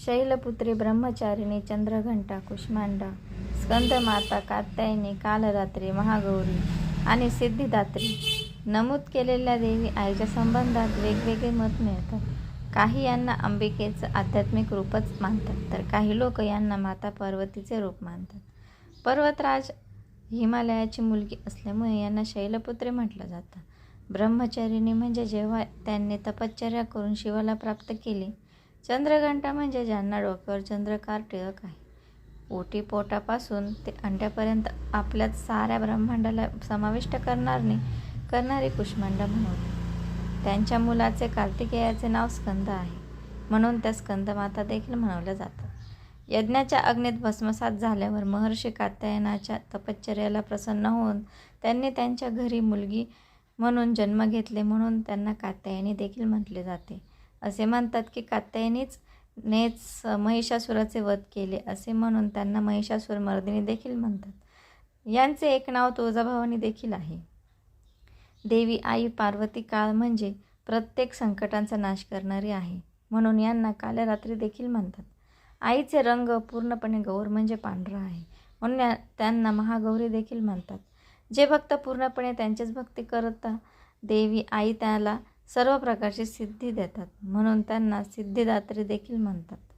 शैलपुत्री ब्रह्मचारिणी चंद्रघंटा कुष्मांडा स्कंदमाता कात्यायनी कालरात्री महागौरी आणि सिद्धिदात्री नमूद केलेल्या देवी आईच्या संबंधात वेगवेगळे मत मिळतात काही यांना अंबिकेचं आध्यात्मिक रूपच मानतात तर काही लोक यांना माता पार्वतीचे रूप मानतात पर्वतराज हिमालयाची मुलगी असल्यामुळे यांना शैलपुत्री म्हटलं जातं ब्रह्मचारिणी म्हणजे जेव्हा त्यांनी तपश्चर्या करून शिवाला प्राप्त केली चंद्रघंटा म्हणजे ज्यांना डोक्यावर चंद्रकार टिळक आहे. ओटी पोटापासून ते अंड्यापर्यंत आपल्यात साऱ्या ब्रह्मांडाला समाविष्ट करणारने करणारी कुष्मांडा म्हणून. त्यांच्या मुलाचे कार्तिकेयाचे नाव स्कंद आहे. म्हणून त्या स्कंदमाता देखील म्हणवल्या जातात. यज्ञाच्या अग्नीत भस्मसात झाल्यावर महर्षी कात्यायनाच्या तपश्चर्याला प्रसन्न होऊन त्यांनी त्यांच्या घरी मुलगी म्हणून जन्म घेतले म्हणून त्यांना कात्यायनी देखील म्हटले जाते. असे म्हणतात की कात्यायनीच नेच महिषासुराचे वध केले असे म्हणून त्यांना महिषासुर मर्दिनी देखील म्हणतात. यांचे एक नाव तुळजाभवानी देखील आहे. देवी आई पार्वती काळ म्हणजे प्रत्येक संकटांचा नाश करणारी आहे म्हणून यांना कालरात्री देखील म्हणतात. आईचे रंग पूर्णपणे गौर म्हणजे पांढरा आहे म्हणून त्यांना महागौरी देखील म्हणतात. जे भक्त पूर्णपणे त्यांचीच भक्ती करता देवी आई त्याला सर्व प्रकारची सिद्धी देतात. म्हणून त्यांना सिद्धिदात्री देखील म्हणतात.